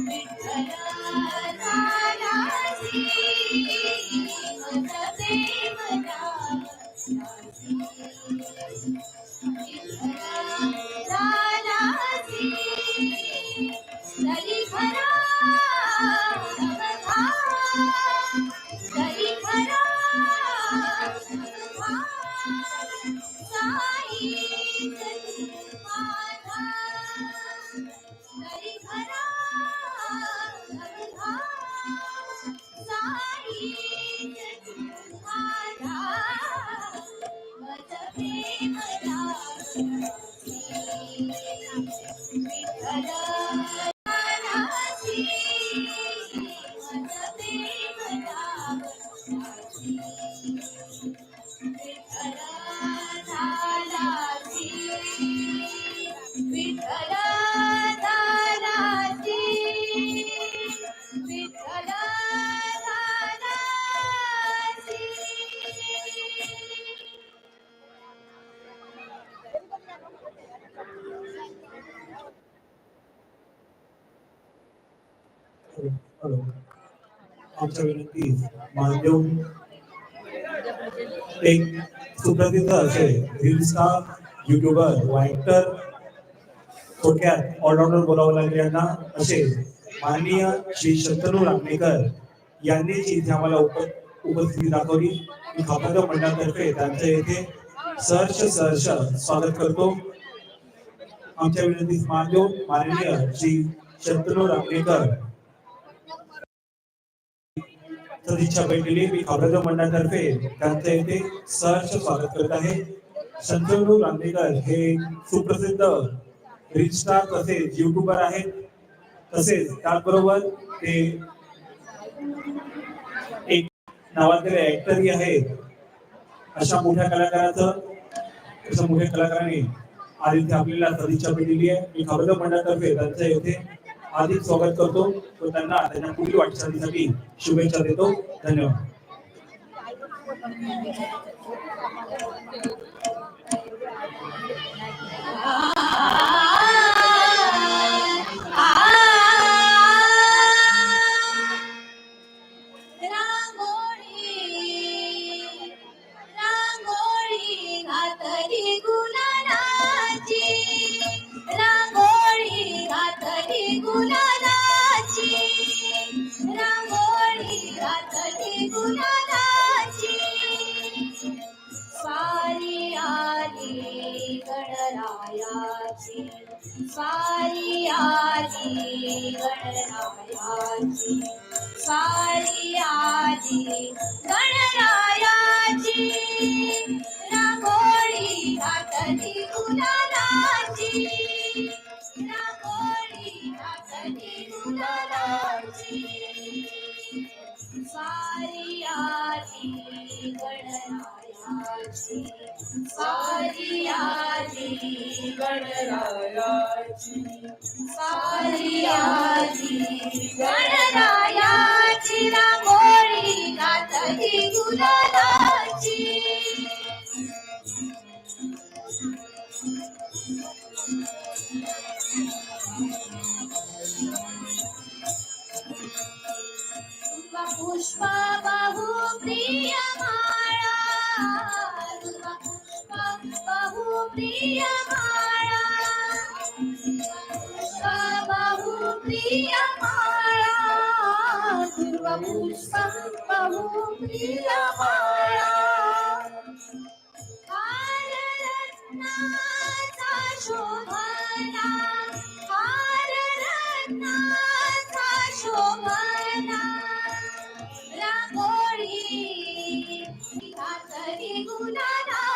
Amen. आमच्या विनंती मान एक सुप्रसिद्ध असे रील स्टार युट्यूबर व ऍक्टर थोडक्यात ऑलराऊंडर बोलावं लागले असे माननीय श्री शंतनू रांगणेकर यांनी जी इथे आम्हाला उप उपस्थिती दाखवली मी खापागाव मंडळातर्फे त्यांच्या येथे सहर्ष सहर्ष स्वागत करतो आमच्या विनंतीस मान देऊन माननीय श्री शंतनू रांगणेकर सदिच्छा भेटलेली मी खापरागाव मंडळातर्फे त्यांच्या येथे सहर्ष स्वागत करत आहे. शंतनू रांगणेकर हे सुप्रसिद्ध रिचस्टार तसेच युट्यूबर आहेत. तसेच त्याचबरोबर ते एक नावाजलेले ऍक्टरही आहेत. अशा मोठ्या कलाकाराचं अशा मोठ्या कलाकाराने आज इथे आपल्याला सदिच्छा दिली आहे मी खबरदार मंडळातर्फे त्यांच्या येथे हार्दिक स्वागत करतो. व त्यांना त्यांच्या पुढील वाटचालीसाठी शुभेच्छा देतो. धन्यवाद. घातली गुलालाची स्वारी आली गणरायाची. स्वारी आली गणरायाची. स्वारी आली गणरायाची. गणरायाची स्वारी आली गणरायाची रांगोळी घातली गुलालाची. पुष्पा बहु प्रिय माळा. पुष्पा बहु प्रिय माळा. पुष्पा बहु प्रिय माळा दुर्वा पुष्पा बहु प्रिय माळा